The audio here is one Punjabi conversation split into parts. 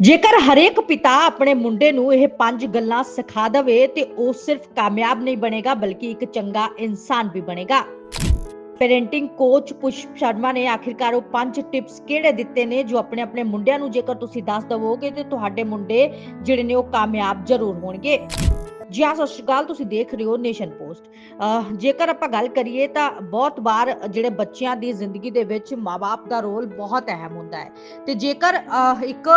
ਜੇਕਰ ਹਰੇਕ ਪਿਤਾ ਆਪਣੇ ਮੁੰਡੇ ਨੂੰ ਇਹ ਪੰਜ ਗੱਲਾਂ ਸਿਖਾ ਦੇਵੇ, ਤੇ ਉਹ ਸਿਰਫ ਕਾਮਯਾਬ ਨਹੀਂ ਬਣੇਗਾ, ਬਲਕਿ ਇੱਕ ਚੰਗਾ ਇਨਸਾਨ ਵੀ ਬਣੇਗਾ। ਪੈਰੈਂਟਿੰਗ ਕੋਚ ਪੁਸ਼ਪ ਸ਼ਰਮਾ ਨੇ ਆਖਿਰਕਾਰ ਉਹ ਪੰਜ ਟਿਪਸ ਕਿਹੜੇ ਦਿੱਤੇ ਨੇ, ਜੋ ਆਪਣੇ ਆਪਣੇ ਮੁੰਡਿਆਂ ਨੂੰ ਜੇਕਰ ਤੁਸੀਂ ਦੱਸ ਦਵੋਗੇ, ਤੇ ਤੁਹਾਡੇ ਮੁੰਡੇ ਜਿਹੜੇ ਨੇ ਉਹ ਕਾਮਯਾਬ ਜ਼ਰੂਰ ਹੋਣਗੇ। ਜੀ ਹਾਂ, ਸਤਿ ਸ਼੍ਰੀ ਅਕਾਲ, ਤੁਸੀਂ ਦੇਖ ਰਹੇ ਹੋ ਨੇਸ਼ਨ ਪੋਸਟ। ਜੇਕਰ ਆਪਾਂ ਗੱਲ ਕਰੀਏ ਤਾਂ ਬਹੁਤ ਵਾਰ ਜਿਹੜੇ ਬੱਚਿਆਂ ਦੀ ਜ਼ਿੰਦਗੀ ਦੇ ਵਿੱਚ ਮਾਪੇ ਦਾ ਰੋਲ ਬਹੁਤ ਅਹਿਮ ਹੁੰਦਾ ਹੈ। ਤੇ ਜੇਕਰ ਇੱਕ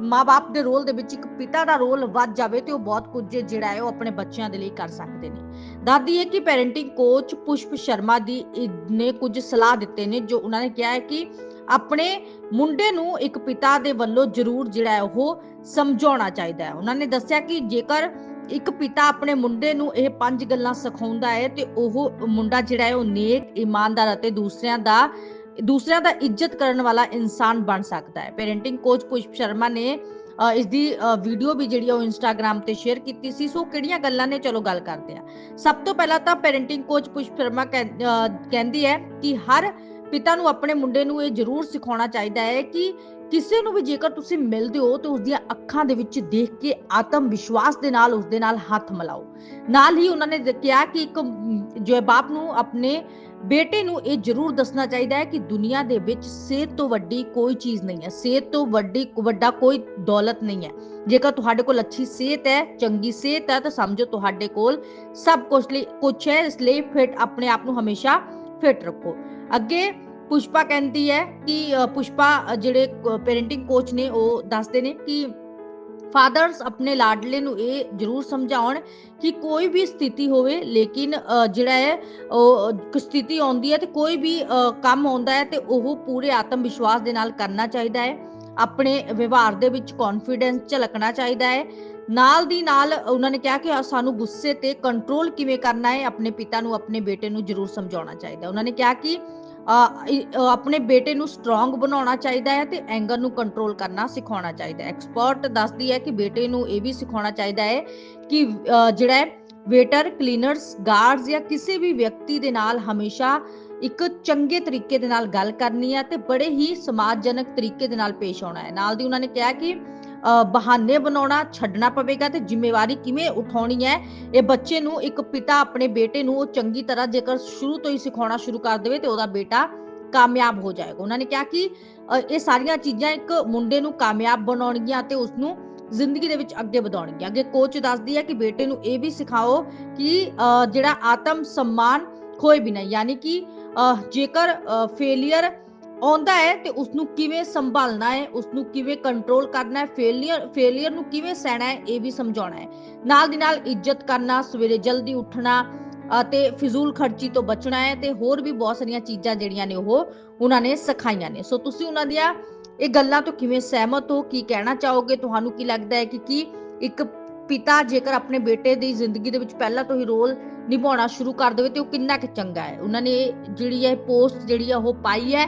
ਮਾਪੇ ਦੇ ਰੋਲ ਦੇ ਵਿੱਚ ਇੱਕ ਪਿਤਾ ਦਾ ਰੋਲ ਵੱਧ ਜਾਵੇ ਤੇ ਉਹ ਬਹੁਤ ਕੁਝ ਜਿਹੜਾ ਹੈ ਉਹ ਆਪਣੇ ਬੱਚਿਆਂ ਦੇ ਲਈ ਕਰ ਸਕਦੇ ਨੇ। ਦਾਦੀ ਹੈ ਕਿ ਪੈਰੈਂਟਿੰਗ ਕੋਚ ਪੁਸ਼ਪ ਸ਼ਰਮਾ ਦੀ ਨੇ ਕੁਝ ਸਲਾਹ ਦਿੱਤੇ ਨੇ ਜੋ ਉਹਨਾਂ ਨੇ ਕਿਹਾ ਹੈ ਕਿ ਆਪਣੇ ਮੁੰਡੇ ਨੂੰ ਇੱਕ ਪਿਤਾ ਦੇ ਵੱਲੋਂ ਜ਼ਰੂਰ ਜਿਹੜਾ ਹੈ ਉਹ ਸਮਝਾਉਣਾ ਚਾਹੀਦਾ ਹੈ। ਉਹਨਾਂ ਨੇ ਦੱਸਿਆ ਕਿ ਜੇਕਰ ਇੱਕ ਪਿਤਾ ਆਪਣੇ ਮੁੰਡੇ ਨੂੰ ਇਹ ਪੰਜ ਗੱਲਾਂ ਸਿਖਾਉਂਦਾ ਹੈ ਤੇ ਉਹ ਮੁੰਡਾ ਜਿਹੜਾ ਹੈ ਉਹ ਨੇਕ ਇਮਾਨਦਾਰ ਅਤੇ ਦੂਸਰਿਆਂ ਦਾ ਦੂਸਰਿਆਂ ਦਾ ਇੱਜ਼ਤ ਕਰਨ ਵਾਲਾ ਇਨਸਾਨ ਬਣ ਸਕਦਾ ਹੈ। ਪੈਰੈਂਟਿੰਗ ਕੋਚ ਪੁਸ਼ਪ ਸ਼ਰਮਾ ਨੇ ਅ, ਇਸ ਦੀ ਵੀਡੀਓ ਵੀ ਜਿਹੜੀ ਆ ਉਹ ਇੰਸਟਾਗ੍ਰam ਤੇ ਸ਼ੇਅਰ ਕੀਤੀ ਸੀ। ਸੋ ਕਿਹੜੀਆਂ ਗੱਲਾਂ ਨੇ? ਚਲੋ ਗੱਲ ਕਰਦੇ ਆ ਸਭ ਤੋਂ ਪਹਿਲਾਂ ਤਾਂ ਪੈਰੈਂਟਿੰਗ ਕੋਚ ਪੁਸ਼ਪ ਸ਼ਰਮਾ ਕਹਿੰਦੀ ਹੈ ਕਿ ਹਰ ਪਿਤਾ ਨੂੰ ਆਪਣੇ ਮੁੰਡੇ ਨੂੰ ਇਹ ਜ਼ਰੂਰ ਸਿਖਾਉਣਾ ਚਾਹੀਦਾ ਹੈ ਕਿ ਕਿਸੇ ਨੂੰ ਵੀ ਜੇਕਰ ਤੁਸੀਂ ਮਿਲਦੇ ਹੋ ਤਾਂ ਉਸ ਦੀਆਂ ਅੱਖਾਂ ਦੇ ਵਿੱਚ ਦੇਖ ਕੇ ਆਤਮ ਵਿਸ਼ਵਾਸ ਦੇ ਨਾਲ ਉਸ ਦੇ ਨਾਲ ਹੱਥ ਮਿਲਾਓ। ਨਾਲ ਹੀ ਉਹਨਾਂ ਨੇ ਕਿਹਾ ਕਿ ਇੱਕ ਜੋ ਹੈ ਬਾਪ ਨੂੰ ਆਪਣੇ ਬੇਟੇ ਨੂੰ ਇਹ ਜ਼ਰੂਰ ਦੱਸਣਾ ਚਾਹੀਦਾ ਹੈ ਕਿ ਦੁਨੀਆ ਦੇ ਵਿੱਚ ਸਿਹਤ ਤੋਂ ਵੱਡੀ ਕੋਈ ਚੀਜ਼ ਨਹੀਂ ਹੈ। ਸਿਹਤ ਤੋਂ ਵੱਡੀ ਵੱਡਾ ਕੋਈ ਦੌਲਤ ਨਹੀਂ ਹੈ। ਜੇਕਰ ਤੁਹਾਡੇ ਕੋਲ ਅੱਛੀ ਸਿਹਤ ਹੈ, ਚੰਗੀ ਸਿਹਤ ਹੈ ਤਾਂ ਸਮਝੋ ਤੁਹਾਡੇ ਕੋਲ ਸਭ ਕੁਝ ਲਈ ਕੁਝ ਹੈ, ਇਸ ਲਈ ਫਿਟ ਆਪਣੇ ਆਪ ਨੂੰ ਹਮੇਸ਼ਾ ਫਿਟ ਰੱਖੋ ਅੱਗੇ ਪੁਸ਼ਪਾ ਕਹਿੰਦੀ ਹੈ ਕਿ ਪੁਸ਼ਪਾ ਜਿਹੜੇ ਪੈਰੈਂਟਿੰਗ ਕੋਚ ਨੇ ਉਹ ਦੱਸਦੇ ਨੇ ਕਿ ਫਾਦਰਸ ਆਪਣੇ ਲਾਡਲੇ ਨੂੰ ਇਹ ਜ਼ਰੂਰ ਸਮਝਾਉਣ ਕਿ ਕੋਈ ਵੀ ਸਥਿਤੀ ਹੋਵੇ ਲੇਕਿਨ ਜਿਹੜਾ ਹੈ ਉਹ ਸਥਿਤੀ ਆਉਂਦੀ ਹੈ ਤੇ ਕੋਈ ਵੀ ਕੰਮ ਆਉਂਦਾ ਹੈ ਤੇ ਉਹ ਪੂਰੇ ਆਤਮ ਵਿਸ਼ਵਾਸ ਦੇ ਨਾਲ ਕਰਨਾ ਚਾਹੀਦਾ ਹੈ ਆਪਣੇ ਵਿਵਹਾਰ ਦੇ ਵਿੱਚ ਕੌਨਫੀਡੈਂਸ ਝਲਕਣਾ ਚਾਹੀਦਾ ਹੈ ਨਾਲ ਦੀ ਨਾਲ ਉਹਨਾਂ ਨੇ ਕਿਹਾ ਕਿ ਸਾਨੂੰ ਗੁੱਸੇ ਤੇ ਕੰਟਰੋਲ ਕਿਵੇਂ ਕਰਨਾ ਹੈ, ਆਪਣੇ ਪਿਤਾ ਨੂੰ, ਆਪਣੇ ਬੇਟੇ ਨੂੰ ਜ਼ਰੂਰ ਸਮਝਾਉਣਾ ਚਾਹੀਦਾ ਉਹਨਾਂ ਨੇ ਕਿਹਾ ਕਿ ਆਪਣੇ ਬੇਟੇ ਨੂੰ ਸਟਰੋਂਗ ਬਣਾਉਣਾ ਚਾਹੀਦਾ ਹੈ ਤੇ ਐਂਗਰ ਨੂੰ ਕੰਟਰੋਲ ਕਰਨਾ ਸਿਖਾਉਣਾ ਚਾਹੀਦਾ ਹੈ। ਐਕਸਪਰਟ ਦੱਸਦੀ ਹੈ ਕਿ ਬੇਟੇ ਨੂੰ ਇਹ ਵੀ ਸਿਖਾਉਣਾ ਚਾਹੀਦਾ ਹੈ ਕਿ ਜਿਹੜਾ ਹੈ ਵੇਟਰ ਕਲੀਨਰਸ ਗਾਰਡਸ ਜਾਂ ਕਿਸੇ ਵੀ ਵਿਅਕਤੀ ਦੇ ਨਾਲ ਹਮੇਸ਼ਾ ਇੱਕ ਚੰਗੇ ਤਰੀਕੇ ਦੇ ਨਾਲ ਗੱਲ ਕਰਨੀ ਹੈ ਤੇ ਬੜੇ ਹੀ ਸਮਾਜਜਨਕ ਤਰੀਕੇ ਦੇ ਨਾਲ ਪੇਸ਼ ਆਉਣਾ ਹੈ। ਨਾਲ ਦੀ ਉਹਨਾਂ ਨੇ ਕਿਹਾ ਕਿ ਬਹਾਨੇ ਬਣਾਉਣਾ ਛੱਡਣਾ ਪਵੇਗਾ ਤੇ ਜ਼ਿੰਮੇਵਾਰੀ ਕਿਵੇਂ ਉਠਾਉਣੀ ਹੈ? ਇਹ ਬੱਚੇ ਨੂੰ ਇੱਕ ਪਿਤਾ ਆਪਣੇ ਬੇਟੇ ਨੂੰ ਚੰਗੀ ਤਰ੍ਹਾਂ ਜੇਕਰ ਸ਼ੁਰੂ ਤੋਂ ਹੀ ਸਿਖਾਉਣਾ ਸ਼ੁਰੂ ਕਰ ਦੇਵੇ ਤੇ ਉਹਦਾ ਬੇਟਾ ਕਾਮਯਾਬ ਹੋ ਜਾਏਗਾ। ਉਹਨਾਂ ਨੇ ਕਿਹਾ ਕਿ ਇਹ ਸਾਰੀਆਂ ਚੀਜ਼ਾਂ ਇੱਕ ਮੁੰਡੇ ਨੂੰ ਕਾਮਯਾਬ ਬਣਾਉਣਗੀਆਂ ਤੇ ਉਸ ਨੂੰ ਜ਼ਿੰਦਗੀ ਦੇ ਵਿੱਚ ਅੱਗੇ ਵਧਾਉਣਗੀਆਂ। ਅੱਗੇ ਕੋਚ ਦੱਸਦੀ ਹੈ ਕਿ ਬੇਟੇ ਨੂੰ ਇਹ ਵੀ ਸਿਖਾਓ ਕਿ ਜਿਹੜਾ ਆਤਮ ਸਨਮਾਨ ਕੋਈ ਵੀ ਨਹੀਂ, ਯਾਨੀ ਕਿ ਜੇਕਰ ਫੇਲਿਅਰ ਆਉਂਦਾ ਹੈ ਤੇ ਉਸ ਨੂੰ ਕਿਵੇਂ ਸੰਭਾਲਣਾ ਹੈ ਉਸ ਨੂੰ ਕਿਵੇਂ ਕੰਟਰੋਲ ਕਰਨਾ ਹੈ ਫੇਲਿਅਰ ਫੇਲਿਅਰ ਨੂੰ ਕਿਵੇਂ ਸਹਿਣਾ ਹੈ, ਇਹ ਵੀ ਸਮਝਾਉਣਾ ਹੈ। ਨਾਲ ਦੀ ਨਾਲ ਇੱਜ਼ਤ ਕਰਨਾ, ਸਵੇਰੇ ਜਲਦੀ ਉੱਠਣਾ ਅਤੇ ਫਿਜ਼ੂਲ ਖਰਚੀ ਤੋਂ ਬਚਣਾ ਹੈ ਤੇ ਹੋਰ ਵੀ ਬਹੁਤ ਸਾਰੀਆਂ ਚੀਜ਼ਾਂ ਜਿਹੜੀਆਂ ਨੇ ਉਹ ਉਹਨਾਂ ਨੇ ਸਿਖਾਈਆਂ ਨੇ। ਸੋ ਤੁਸੀਂ ਉਹਨਾਂ ਦੀਆਂ ਇਹ ਗੱਲਾਂ ਤੋਂ ਕਿਵੇਂ ਸਹਿਮਤ ਹੋ, ਕੀ ਕਹਿਣਾ ਚਾਹੋਗੇ? ਤੁਹਾਨੂੰ ਕੀ ਲੱਗਦਾ ਹੈ ਕਿ ਕੀ ਇੱਕ ਪਿਤਾ ਜੇਕਰ ਆਪਣੇ ਬੇਟੇ ਦੀ ਜ਼ਿੰਦਗੀ ਦੇ ਵਿੱਚ ਪਹਿਲਾਂ ਤੋਂ ਹੀ ਰੋਲ ਨਿਭਾਉਣਾ ਸ਼ੁਰੂ ਕਰ ਦੇਵੇ ਤੇ ਉਹ ਕਿੰਨਾ ਕੁ ਚੰਗਾ ਹੈ? ਉਹਨਾਂ ਨੇ ਇਹ ਜਿਹੜੀ ਹੈ ਪੋਸਟ ਜਿਹੜੀ ਹੈ ਉਹ ਪਾਈ ਹੈ।